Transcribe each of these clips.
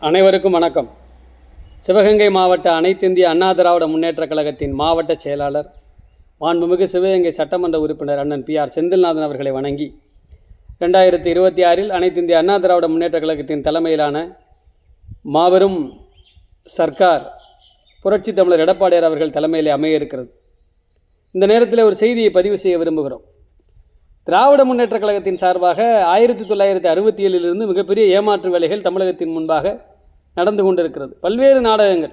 அனைவருக்கும் வணக்கம். சிவகங்கை மாவட்ட அனைத்திந்திய அண்ணா திராவிட முன்னேற்றக் கழகத்தின் மாவட்ட செயலாளர் மாண்புமிகு சிவகங்கை சட்டமன்ற உறுப்பினர் அண்ணன் பி ஆர் செந்தில்நாதன் அவர்களை வணங்கி ரெண்டாயிரத்தி இருபத்தி ஆறில் அனைத்திந்திய அண்ணா திராவிட முன்னேற்றக் கழகத்தின் தலைமையிலான மாபெரும் சர்க்கார் புரட்சி தமிழர் எடப்பாடியார் அவர்கள் தலைமையிலே அமைய இருக்கிறது. இந்த நேரத்தில் ஒரு செய்தியை பதிவு செய்ய விரும்புகிறோம். திராவிட முன்னேற்றக் கழகத்தின் சார்பாக ஆயிரத்தி தொள்ளாயிரத்தி அறுபத்தி ஏழிலிருந்து மிகப்பெரிய ஏமாற்று வேலைகள் தமிழகத்தின் முன்பாக நடந்து கொண்டிருக்கிறது. பல்வேறு நாடகங்கள்.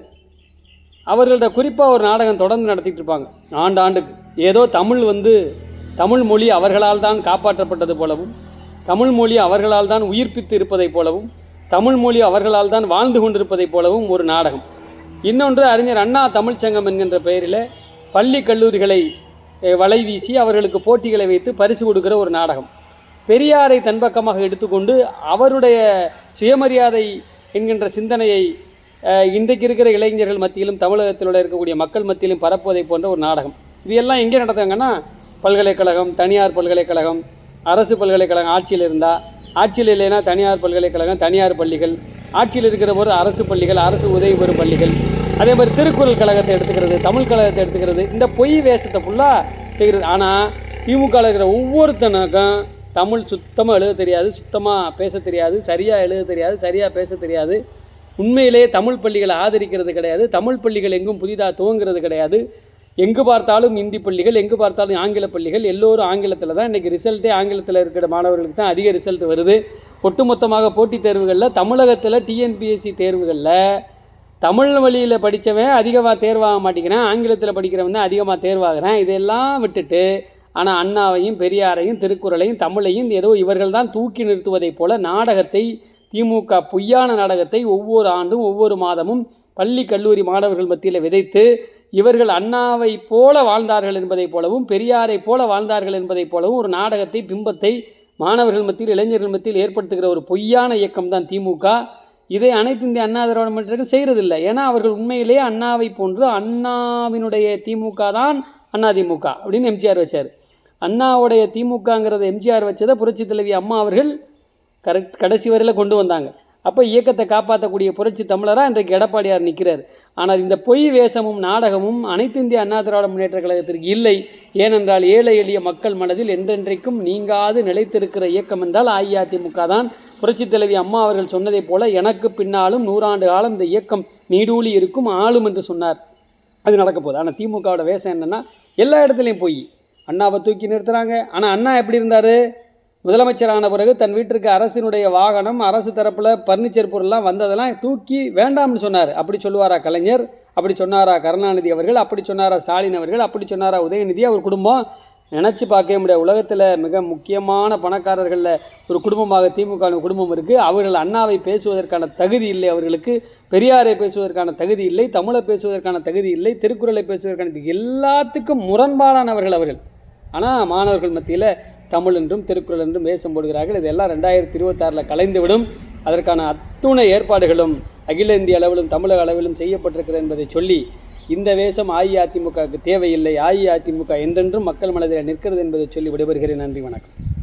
அவர்கள்ட்ட குறிப்பாக ஒரு நாடகம் தொடர்ந்து நடத்திட்டு இருப்பாங்க. ஆண்டு ஆண்டுக்கு ஏதோ தமிழ் வந்து தமிழ் மொழி அவர்களால் தான் காப்பாற்றப்பட்டது போலவும் தமிழ் மொழி அவர்களால் தான் உயிர்ப்பித்து இருப்பதைப் போலவும் தமிழ் மொழி அவர்களால் தான் வாழ்ந்து கொண்டிருப்பதைப் போலவும் ஒரு நாடகம். இன்னொன்று அறிஞர் அண்ணா தமிழ்ச்சங்கம் என்கின்ற பெயரில் பள்ளி கல்லூரிகளை வலை வீசி அவர்களுக்கு போட்டிகளை வைத்து பரிசு கொடுக்கிற ஒரு நாடகம். பெரியாரை தன்பக்கமாக எடுத்துக்கொண்டு அவருடைய சுயமரியாதை என்கின்ற சிந்தனையை இன்றைக்கு இருக்கிற இளைஞர்கள் மத்தியிலும் தமிழகத்திலோட இருக்கக்கூடிய மக்கள் மத்தியிலும் பரப்புவதை போன்ற ஒரு நாடகம். இது எல்லாம் எங்கே நடத்துவாங்கன்னா பல்கலைக்கழகம் தனியார் பல்கலைக்கழகம் அரசு பல்கலைக்கழகம் ஆட்சியில் இருந்தால் ஆட்சியில் இல்லைன்னா தனியார் பல்கலைக்கழகம் தனியார் பள்ளிகள் ஆட்சியில் இருக்கிற போது அரசு பள்ளிகள் அரசு உதவி பெறும் பள்ளிகள் அதே மாதிரி திருக்குறள் கழகத்தை எடுத்துக்கிறது தமிழ் கழகத்தை எடுத்துக்கிறது இந்த பொய் வேஷத்தை ஃபுல்லாக செய்கிறது. ஆனால் திமுகவில் இருக்கிற ஒவ்வொருத்தனுக்கும் தமிழ் சுத்தமாக எழுத தெரியாது சுத்தமாக பேச தெரியாது சரியாக எழுத தெரியாது சரியாக பேச தெரியாது. உண்மையிலேயே தமிழ் பள்ளிகளை ஆதரிக்கிறது கிடையாது தமிழ் பள்ளிகள் எங்கும் புதிதாக துவங்குறது கிடையாது. எங்கு பார்த்தாலும் இந்தி பள்ளிகள் எங்கு பார்த்தாலும் ஆங்கில பள்ளிகள் எல்லோரும் ஆங்கிலத்தில் தான். இன்றைக்கி ரிசல்ட்டே ஆங்கிலத்தில் இருக்கிற மாணவர்களுக்கு தான் அதிக ரிசல்ட் வருது. ஒட்டுமொத்தமாக போட்டித் தேர்வுகளில் தமிழகத்தில் டிஎன்பிஎஸ்சி தேர்வுகளில் தமிழ் வழியில் படித்தவன் அதிகமாக தேர்வாக மாட்டேங்கிறான். ஆங்கிலத்தில் படிக்கிறவன் தான் அதிகமாக தேர்வாகிறான். இதெல்லாம் விட்டுட்டு ஆனால் அண்ணாவையும் பெரியாரையும் திருக்குறளையும் தமிழையும் ஏதோ இவர்கள் தான் தூக்கி நிறுத்துவதைப் போல நாடகத்தை திமுக பொய்யான நாடகத்தை ஒவ்வொரு ஆண்டும் ஒவ்வொரு மாதமும் பள்ளி கல்லூரி மாணவர்கள் மத்தியில் விதைத்து இவர்கள் அண்ணாவை போல வாழ்ந்தார்கள் என்பதைப் போலவும் பெரியாரைப் போல வாழ்ந்தார்கள் என்பதைப் போலவும் ஒரு நாடகத்தை பிம்பத்தை மாணவர்கள் மத்தியில் இளைஞர்கள் மத்தியில் ஏற்படுத்துகிற ஒரு பொய்யான இயக்கம் தான் திமுக. இதை அனைத்து இந்திய அண்ணா திராவிட முன்னேற்றம் செய்கிறதில்ல. ஏன்னா அவர்கள் உண்மையிலேயே அண்ணாவை போன்று அண்ணாவினுடைய திமுக தான் அண்ணா திமுக அப்படின்னு எம்ஜிஆர் வச்சார். அண்ணாவுடைய திமுகங்கிறத எம்ஜிஆர் வச்சதை புரட்சி தலைவி அம்மா அவர்கள் கரெக்ட் கடைசி வரையில் கொண்டு வந்தாங்க. அப்போ இயக்கத்தை காப்பாற்றக்கூடிய புரட்சி தமிழராக இன்றைக்கு எடப்பாடியார் நிற்கிறார் ஆனால் இந்த பொய் வேஷமும் நாடகமும் அனைத்து இந்திய அண்ணா திராவிட முன்னேற்ற கழகத்திற்கு இல்லை. ஏனென்றால் ஏழை எளிய மக்கள் மனதில் என்றென்றைக்கும் நீங்காது நிலைத்திருக்கிற இயக்கம் என்றால் அஇஅதிமுக தான். புரட்சித் தலைவி அம்மா அவர்கள் சொன்னதைப் போல எனக்கு பின்னாலும் நூறாண்டு காலம் இந்த இயக்கம் நீடூழி இருக்கும் ஆளும் என்று சொன்னார். அது நடக்க போகுது. ஆனால் திமுகவோட வேஷம் என்னென்னா எல்லா இடத்துலையும் போய் அண்ணாவை தூக்கி நிறுத்துகிறாங்க ஆனால் அண்ணா எப்படி இருந்தார்? முதலமைச்சரான பிறகு தன் வீட்டிற்கு அரசினுடைய வாகனம் அரசு தரப்பில் பர்னிச்சர் பொருள்லாம் வந்ததெல்லாம் தூக்கி வேண்டாம்னு சொன்னார். அப்படி சொல்லுவாரா கலைஞர்? அப்படி சொன்னாரா கருணாநிதி அவர்கள்? அப்படி சொன்னாரா ஸ்டாலின் அவர்கள்? அப்படி சொன்னாரா உதயநிதி? அவர் குடும்பம் நினச்சி பார்க்கவே முடியாது. உலகத்தில் மிக முக்கியமான பணக்காரர்களில் ஒரு குடும்பமாக திமுக குடும்பம் இருக்குது அவர்கள் அண்ணாவை பேசுவதற்கான தகுதி இல்லை அவர்களுக்கு. பெரியாரை பேசுவதற்கான தகுதி இல்லை. தமிழை பேசுவதற்கான தகுதி இல்லை. திருக்குறளை பேசுவதற்கான எல்லாத்துக்கும் முரண்பாடானவர்கள் அவர்கள். ஆனால் மாணவர்கள் மத்தியில் தமிழ் என்றும் திருக்குறள் என்றும் வேஷம் போடுகிறார்கள். இதெல்லாம் ரெண்டாயிரத்தி இருபத்தாறில் கலைந்துவிடும் அதற்கான அத்துணை ஏற்பாடுகளும் அகில இந்திய அளவிலும் தமிழக அளவிலும் செய்யப்பட்டிருக்கிறது என்பதை சொல்லி இந்த வேஷம் அஇஅதிமுகவுக்கு தேவையில்லை. அஇஅதிமுக என்றென்றும் மக்கள் மனதில் நிற்கிறது என்பதை சொல்லி விடைபெறுகிறேன். நன்றி வணக்கம்.